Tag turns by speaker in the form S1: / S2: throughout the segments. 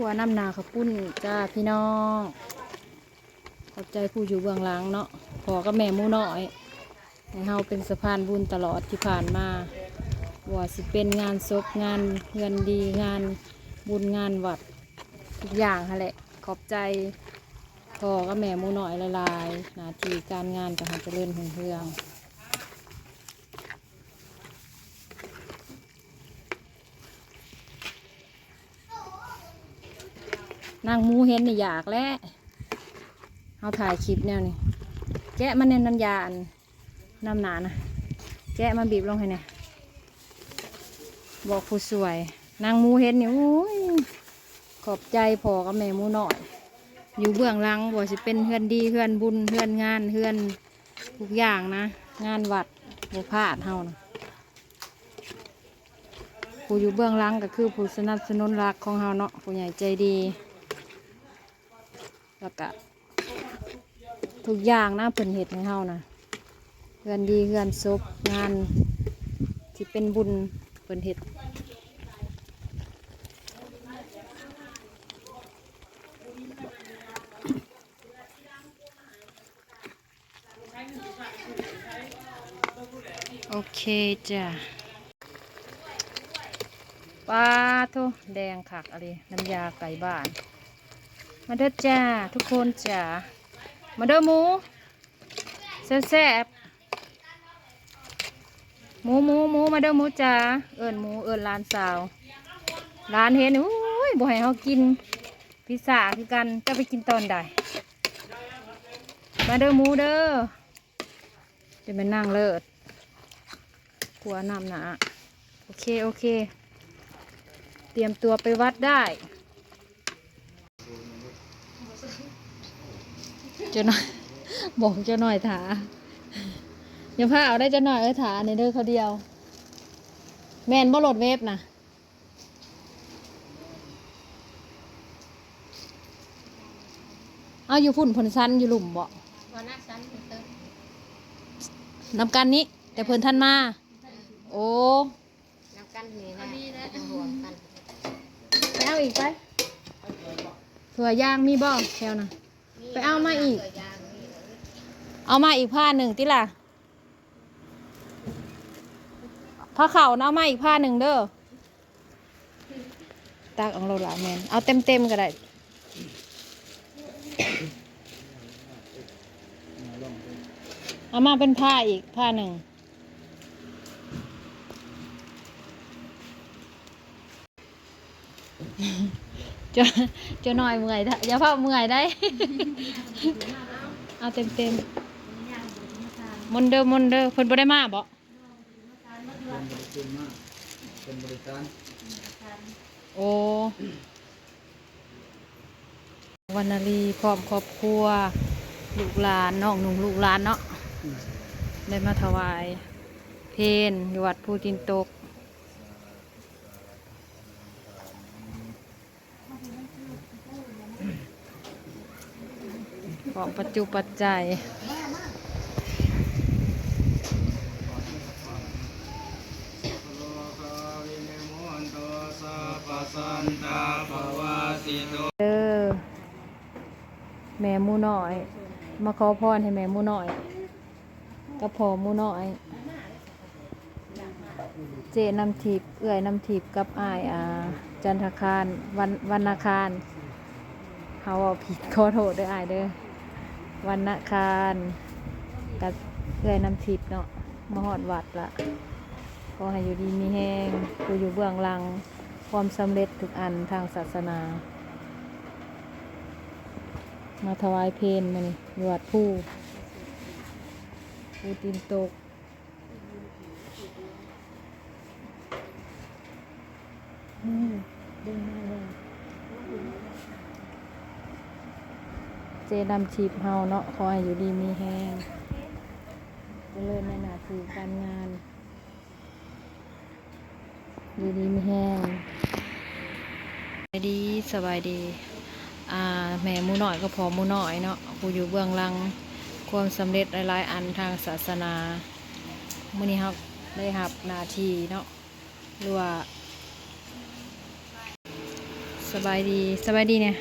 S1: ขัวน้ำนาข้าวปุ้นจ้าพี่น้องขอบใจผู้อยู่เบื้องหลังเนาะพอกับแม่มูน้อยให้เฮาเป็นสะพานบุญตลอดที่ผ่านมาว่าสิเป็นงานศพงานเงินดีงานบุญงานวัดทุกอย่างฮะแหละขอบใจพอกับแม่มูน้อยละลายๆหนาทีการงานกับหาเจริญหุ่งเรือง นางมูเห็นนี่อยากแล้วเอาถ่ายคลิปแนวนี่แกะมันเน้นน้ำยาอันน้ำหนานะแกะมาบีบลงให้เนี่ยบอกผู้สวย นางมูเห็นนี่โอ้ยขอบใจพอกับแม่มูหน่อย อยู่เบื้องหลังบอกสิเป็นเฮือนดีเฮือนบุญเฮือนงานเฮือนทุกอย่างนะ งานวัดบ่พาดเฮานะผู้อยู่เบื้องหลังก็คือผู้สนับสนุนรักของเฮาเนาะผู้ใหญ่ใจดี แล้วก็ทุกอย่างนะเพิ่นเห็ดให้เฮานะเฮือนดีเฮือนศพงานที่เป็นบุญเพิ่นเห็ดโอเคจ้ะปลาทุแดงขักอะไรน้ำยาไก่บ้าน มาเด้อจ้าทุกคนจ้ามาเด้อหมูแซ่บหมูหมูหมูมาเด้อหมูจ้าเอิญหมูเอิญร้านสาวร้านเห็นอุ้ยบ่ให้เขากินพิซซ่าคือกันจะไปกินตอนใดมาเด้อหมูเด้อจะไปนั่งเลิศกลัวน้ำหนาโอเคโอเค เตรียมตัวไปวัดได้ เจ้าหน่อย บอกเจ้าหน่อยถาอย่าพาเอาได้เจ้าหน่อยเอ้ยถาในเด้อเขาเดียว แมนบ่โหลดเวฟนะเอาอยู่พุ่นผลซันอยู่หลุมบ่
S2: วันหน้าชั้นเติม
S1: นำกันนี้ แต่เพิ่นท่านมา โอ้
S2: น้ำกันนี่นะรวมกัน
S1: ไปเอาอีกไป เผื่อย่างมีบ่แถวน่ะ ไปเอามาอีก เอามาอีกผ้าหนึ่งติล่ะผ้าเข่าวนะเอามาอีกผ้าหนึ่งเด้อตากของเราหลายแมนเอาเต็มเต็มๆก็ได้เอามาเป็นผ้าอีกผ้าหนึ่ง จะจะหน่อยเมื่อยถ้าอย่าเพิ่เมื่อยได้ เอาเต็มเต็มๆมนเดอร์มนเดอร์เพิ่นบ่ได้มาบ่
S3: เป็นบริการ
S1: โอ้วันนาลีพร้อมครอบครัว ลูกหลานน้องหนุ่งลูกหลานเนาะได้มาถวาย เพนอยู่วัดภูจินตก ของปัจจุปัจจัยเด้อแม่หมูน้อย มาขอพรให้แม่หมูน้อยกับพ่อหมูน้อย เจนำทิพย์เอื้อยนำทิพย์กับอายอาจันทคารวันวันนาคารเขาเอาผิดขอโทษเด้ออายเด้อ วันนาคารกับเอื้อยน้ำทิพย์เนาะมาหอดวัดละขอให้อยู่ดีมีแห้งกูอยู่เบื้องหลังความสำเร็จทุกอันทางศาสนา มาถวายเพลนมานี่อยู่วัดผู้ผู้ตีนตกอืมดึงมาเลย เจดำชีพเฮาเนาะขอให้อยู่ดีมีแหงเจริญในหน้าที่การงาน อยู่ดีมีแหงสบายดีสบายดีอ่าแม่มูหน่อยก็พอมูหน่อยเนาะผู้อยู่เบื้องหลังความสำเร็จหลายๆอันทางศาสนามื่อนี้ครับได้รับนาทีเนาะหรือว่าสบายดีสบายดีเนี่ย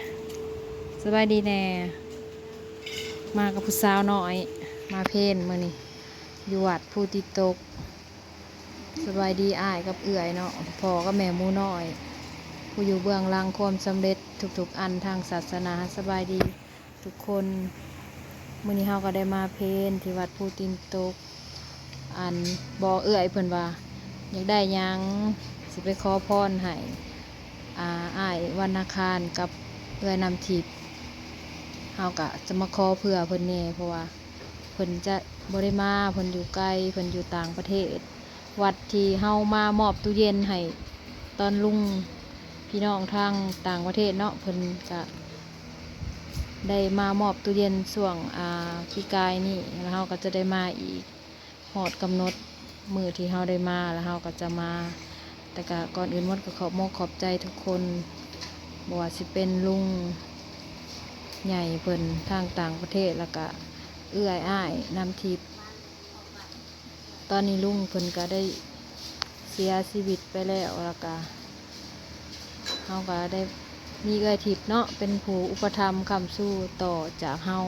S1: สบายดีแน่ มากับผู้สาวน้อย มาเพนมื่อนี้อยู่วัดผู้ติดตก สบายดีอ้ายกับเอื่อยเนาะพอกับแม่หมูน้อย ผู้อยู่เบื้องหลังความสำเร็จทุกๆอันทางศาสนาสบายดีทุกคนมื่อนี้เฮาก็ได้มาเพนที่วัดผู้ตินตก อันบอเอื่อยเพิ่นว่า อยากได้ยังสิไปขอพรให้อาอ้ายวันนาคารกับเอื่อยนำทิพย์ เฮากะจะมาขอเพื่อเพิ่นแน่เพราะว่าเพิ่นจะบ่ได้มาเพิ่นอยู่ไกลเพิ่นอยู่ต่างประเทศ วัดที่เฮามามอบตู้เย็นให้ตอนลุงพี่น้องทางต่างประเทศเนาะเพิ่นก็ได้มามอบตู้เย็นช่วงอ่าพี่กายนี่แล้วเฮาก็จะได้มาอีกหอดกำหนดมือที่เฮาได้มาแล้วเฮาก็จะมา แต่ก็ก่อนอื่นหมดก็ขอบมกขอบใจทุกคนบว่าสิเป็นลุง ใหญ่เพิ่นทางต่างประเทศแล้วก็เอื้อยอ้ายนำทิพย์ตอนนี้ลุงเพิ่นก็ได้เสียชีวิตไปแล้วแล้วก็เฮาก็ได้มีเอื้อยทิพย์เนาะเป็นผู้อุปถัมภ์คำสู้ต่อจากเฮา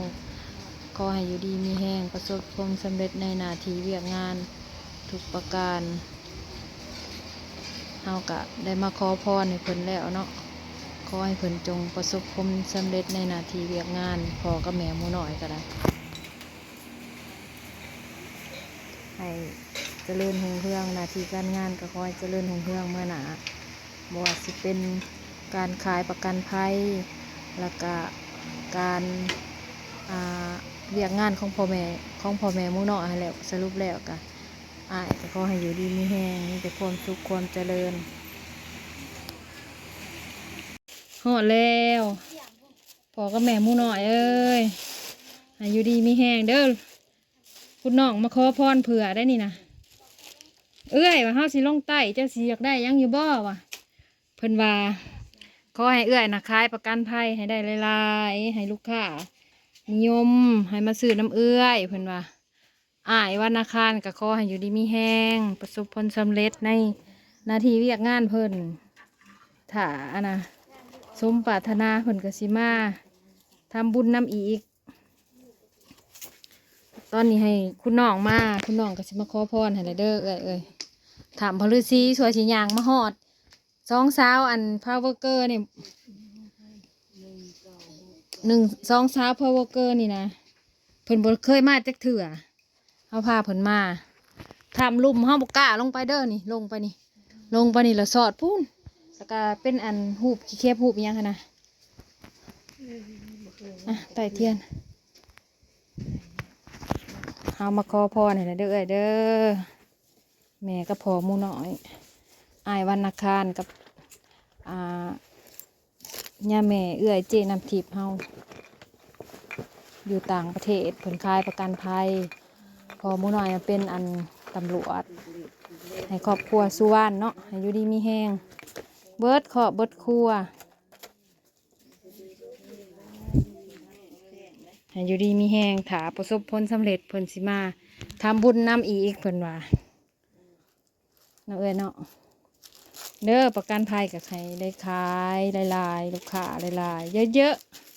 S1: ขอให้อยู่ดีมีแห้งประสบความสำเร็จในหน้าที่เวียกงานทุกประการเฮาก็ได้มาขอพรให้เพิ่นแล้วเนาะ ขอให้เพิ่นจงประสบความสำเร็จในหน้าที่เวียกงานพอกับแม่หมูน้อยก็ได้ให้เจริญหงเฮืองหน้าที่การงานก็ขอให้เจริญหงเฮืองเมื่อหนาบว่าสิเป็นการขายประกันภัยแล้วก็การอ่าเรียกงานของพ่อแม่ของพ่อแม่หมูน้อยให้แล้วสรุปแล้วก็อายก็ขอให้อยู่ดีมีแห้งมีแต่ความสุขความเจริญ หอดแล้วพอกับแม่หมูหน้อยเอ้ยให้อยู่ดีมีแห้งเด้อคุณน้องมาขอพรเผื่อได้นี่นะเอ้ยว่าเฮาสิลงใต้เจ้าสิอยากได้ยังอยู่บ่วะเพิ่นว่าขอให้เอื้อยนะขายประกันภัยให้ได้หลายๆให้ลูกค้านิยมให้มาซื้อน้ำเอื้อยเพิ่นว่าอ้ายวันอาคารก็ขอให้อยู่ดีมีแห้งประสบผลสำเร็จในหนาทีเวียกงานเพิ่นถ้าอันนะ สมปรารถนาเพิ่นก็สิมาทำบุญน้ำอีก ตอนนี้ให้คุณน้องมาคุณน้องก็สิมาขอพรให้เลยเด้อเอ้ยเอ้ยถามพอฤาษีสวยสียางมาหอดสองสาวอันพาวเวอร์เกอร์นี่หนึ่งสองสาวพาวเวอร์เกอร์นี่นะเพิ่นบ่เคยมาจักเถื่อเฮาพาเพิ่นมาทำลุ่มเฮาบ่กล้าลงไปเด้อนี่ลงไปนี่ ลงไปนี่แล้วสอดพูน แล้วก็เป็นอันหูบขี้เค็บหูบยังคะนะอะไต่เทียนเอามาขอพรให้นะเด้อเอ้ยเด้อแม่ก็พอหมูน้อยอายวันนาคารกับอ่าย่าแม่เอื้อยเจนำทิพเฮาอยู่ต่างประเทศผลคลายประกันภัย พอมูน้อยเป็นอันตำรวจ ให้ครอบครัวสุวรรณเนาะให้อยู่ดีมีแห้ง เบิดขอบเบิดครัวอยู่ดีมีแหงถาประสบผลสำเร็จเพิ่นสิมาทำบุญนำอีกเพิ่นว่าเนาะเอ้ยเนาะเด้อประกันภัยกับใครได้ขายหลายลูกค้าหลายๆเยอะๆ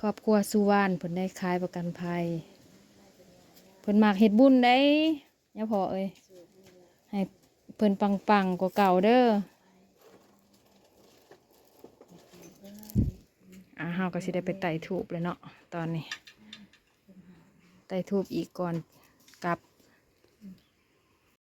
S1: ครอบครัวสุวรรณเพิ่นได้ขายประกันภัยเพิ่นมากเฮ็ดบุญได้ ย่าพอเอ้ยให้เพิ่นปังๆกว่าเก่าเด้ออ่าเฮาก็สิได้ไปไต่ทูบเลยเนาะตอนนี้ไต่ทูบอีกก่อน